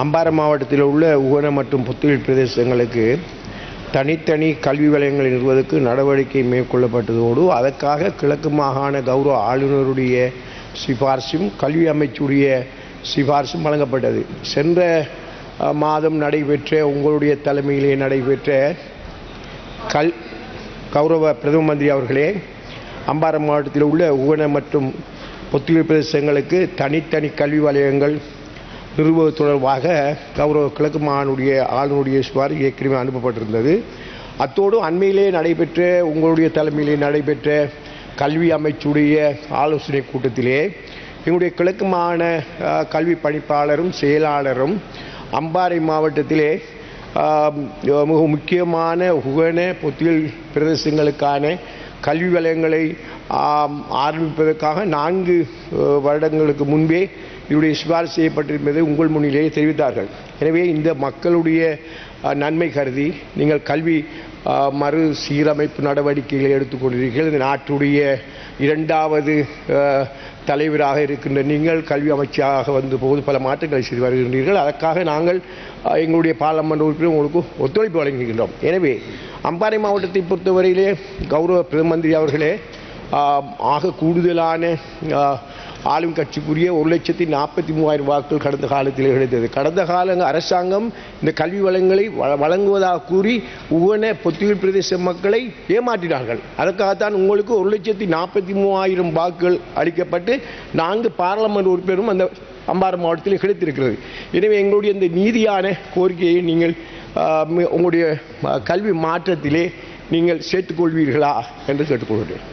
அம்பாறை மாவட்டத்தில் உள்ள உகன மற்றும் புத்துயில் பிரதேசங்களுக்கு தனித்தனி கல்வி வலயங்களை நிறுவதற்கு நடவடிக்கை மேற்கொள்ளப்பட்டதோடு அதற்காக கிழக்கு மாகாண கௌரவ ஆளுநருடைய சிபார்சும் கல்வி அமைச்சுடைய சிபார்சும் வழங்கப்பட்டது. சென்ற மாதம் நடைபெற்ற உங்களுடைய தலைமையிலே நடைபெற்ற கல் கௌரவ பிரதம மந்திரி அவர்களே அம்பாறை மாவட்டத்தில் உள்ள உகன மற்றும் புத்துயிர் பிரதேசங்களுக்கு தனித்தனி கல்வி வலயங்கள் நிறுவுவது தொடர்பாக கௌரவ கிழக்கு மாகாணுடைய ஆளுநருடைய சுவாரி ஏற்கனவே அனுப்பப்பட்டிருந்தது. அத்தோடு அண்மையிலே நடைபெற்ற உங்களுடைய தலைமையிலே நடைபெற்ற கல்வி அமைச்சுடைய ஆலோசனை கூட்டத்திலே எங்களுடைய கிழக்கு மாகாண கல்வி பணிப்பாளரும் செயலாளரும் அம்பாறை மாவட்டத்திலே மிக முக்கியமான உகன பொத்தியல் பிரதேசங்களுக்கான கல்வி வலயங்களை ஆரம்பிப்பதற்காக நான்கு வருடங்களுக்கு முன்பே இவருடைய சிபாரிசு செய்யப்பட்டிருப்பதை உங்கள் முன்னிலேயே தெரிவித்தார்கள். எனவே இந்த மக்களுடைய நன்மை கருதி நீங்கள் கல்வி மறு சீரமைப்பு நடவடிக்கைகளை எடுத்துக்கொண்டிருக்கிறீர்கள் இந்த நாட்டுடைய இரண்டாவது தலைவராக இருக்கின்ற நீங்கள் கல்வி அமைச்சராக வந்த போது பல மாற்றங்களை செய்து வருகின்றீர்கள். அதற்காக நாங்கள் எங்களுடைய பாராளுமன்ற உறுப்பினர் உங்களுக்கு ஒத்துழைப்பு வழங்குகின்றோம். எனவே அம்பாறை மாவட்டத்தை பொறுத்தவரையிலே கௌரவ பிரதமந்திரி அவர்களே ஆக கூடுதலான ஆளும் கட்சிக்குரிய ஒரு லட்சத்தி நாற்பத்தி மூவாயிரம் வாக்குகள் கடந்த காலத்தில் கிடைத்தது. கடந்த கால அரசாங்கம் இந்த கல்வி வளங்களை வழங்குவதாக கூறி உவன பொத்தியில் பிரதேச மக்களை ஏமாற்றினார்கள். அதற்காகத்தான் உங்களுக்கு ஒரு லட்சத்தி நாற்பத்தி மூவாயிரம் வாக்குகள் அளிக்கப்பட்டு நான்கு பாராளுமன்ற உறுப்பினரும் அந்த அம்பாறை மாவட்டத்தில் கிடைத்திருக்கிறது. எனவே எங்களுடைய இந்த நீதியான கோரிக்கையை நீங்கள் உங்களுடைய கல்வி மாற்றத்திலே நீங்கள் சேர்த்துக்கொள்வீர்களா என்று கேட்டுக்கொள்கிறேன்.